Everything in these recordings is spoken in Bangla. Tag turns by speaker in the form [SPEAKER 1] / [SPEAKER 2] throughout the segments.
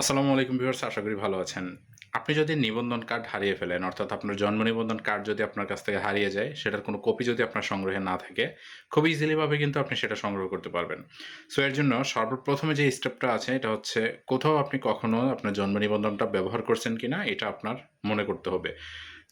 [SPEAKER 1] আসসালামু আলাইকুম ভিউয়ার্স, আশা করি ভালো আছেন। আপনি যদি নিবন্ধন কার্ড হারিয়ে ফেলেন, অর্থাৎ আপনার জন্ম নিবন্ধন কার্ড যদি আপনার কাছ থেকে হারিয়ে যায়, সেটার কোনো কপি যদি আপনার সংগ্রহে না থাকে, খুব ইজিলিভাবে কিন্তু আপনি সেটা সংগ্রহ করতে পারবেন। সো এর জন্য সর্বপ্রথমে যে স্টেপটা আছে, এটা হচ্ছে কোথাও আপনি কখনো আপনার জন্ম নিবন্ধনটা ব্যবহার করছেন কিনা, এটা আপনার মনে করতে হবে।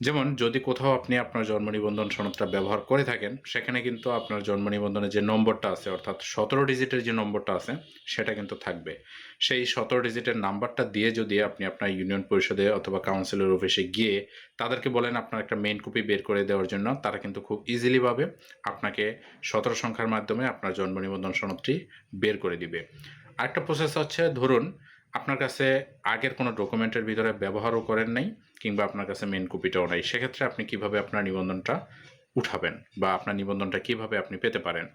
[SPEAKER 1] যেমন, যদি কোথাও আপনি আপনার জন্ম নিবন্ধন সনদটা ব্যবহার করে থাকেন, সেখানে কিন্তু আপনার জন্ম নিবন্ধনের যে নম্বরটা আছে, অর্থাৎ সতেরো ডিজিটের যে নম্বরটা আছে, সেটা কিন্তু থাকবে। সেই সতেরো ডিজিটের নাম্বারটা দিয়ে যদি আপনি আপনার ইউনিয়ন পরিষদে অথবা কাউন্সিলের অফিসে গিয়ে তাদেরকে বলেন আপনার একটা মেইন কপি বের করে দেওয়ার জন্য, তারা কিন্তু খুব ইজিলিভাবে আপনাকে সতেরো সংখ্যার মাধ্যমে আপনার জন্ম নিবন্ধন সনদটি বের করে দিবে। আরেকটা প্রসেস হচ্ছে, ধরুন আপনার কাছে আগের কোনো ডকুমেন্টের ভিতরে ব্যবহারও করেন নাই কিংবা আপনার কাছে মেন কপিটাও নাই, সেক্ষেত্রে আপনি কীভাবে আপনার নিবন্ধনটা উঠাবেন বা আপনার নিবন্ধনটা কীভাবে আপনি পেতে পারেন?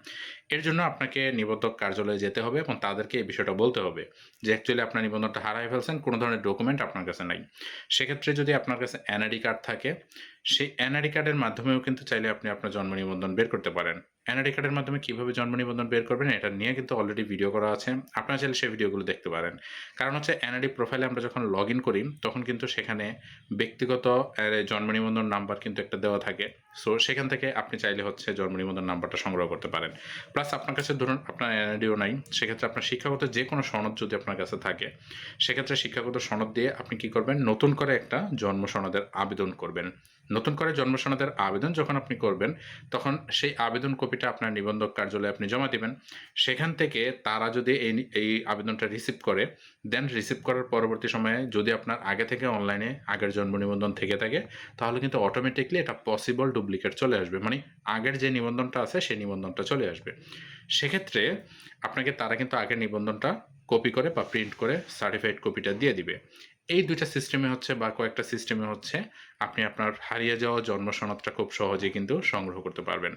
[SPEAKER 1] এর জন্য আপনাকে নিবন্ধক কার্যালয়ে যেতে হবে এবং তাদেরকে এই বিষয়টা বলতে হবে যে অ্যাকচুয়ালি আপনার নিবন্ধনটা হারাই ফেলছেন, কোনো ধরনের ডকুমেন্ট আপনার কাছে নাই। সেক্ষেত্রে যদি আপনার কাছে এনআইডি কার্ড থাকে সেই এনআইডি কার্ডের মাধ্যমেও কিন্তু চাইলে আপনি আপনার জন্ম নিবন্ধন বের করতে পারেন। এনআইডি কার্ডের মাধ্যমে কীভাবে জন্ম নিবন্ধন বের করবেন এটা নিয়ে কিন্তু অলরেডি ভিডিও করা আছে। আপনারা চাইলে সেই ভিডিওগুলো দেখতে পারেন। কারণ হচ্ছে এনআইডি প্রোফাইলে আমরা যখন লগ ইন করি, তখন কিন্তু সেখানে ব্যক্তিগত জন্ম নিবন্ধন নাম্বার কিন্তু একটা দেওয়া থাকে। সো সেখান থেকে আপনি চাইলে হচ্ছে জন্ম নিবন্ধন নাম্বারটা সংগ্রহ করতে পারেন। প্লাস আপনার কাছে ধরুন আপনার এনআইডিও নাই, সেক্ষেত্রে আপনার শিক্ষাগত যে কোনো সনদ যদি আপনার কাছে থাকে, সেক্ষেত্রে শিক্ষাগত সনদ দিয়ে আপনি কি করবেন? নতুন করে একটা জন্ম সনদের আবেদন করবেন। নতুন করে জন্ম সনদের আবেদন যখন আপনি করবেন, তখন সেই আবেদন কপিটা আপনার নিবন্ধক কার্যালয়ে আপনি জমা দিবেন। সেখান থেকে তারা যদি এই এই আবেদনটা রিসিভ করে দেন রিসিভ করার পরবর্তী সময়ে যদি আপনার আগে থেকে অনলাইনে আগের জন্ম নিবন্ধন থেকে থাকে, তাহলে কিন্তু অটোমেটিকলি এটা পসিবল ডুপ্লিকেট চলে আসবে। মানে আগের যে নিবন্ধনটা আছে, সেই নিবন্ধনটা চলে আসবে। সেক্ষেত্রে আপনাকে তারা কিন্তু আগের নিবন্ধনটা কপি করে বা প্রিন্ট করে সার্টিফাইড কপিটা দিয়ে দিবে। এই দুইটা সিস্টেমে হচ্ছে বা কয়েকটা সিস্টেমে হচ্ছে আপনি আপনার হারিয়ে যাওয়া জন্ম সনদটা খুব সহজেই কিন্তু সংগ্রহ করতে পারবেন।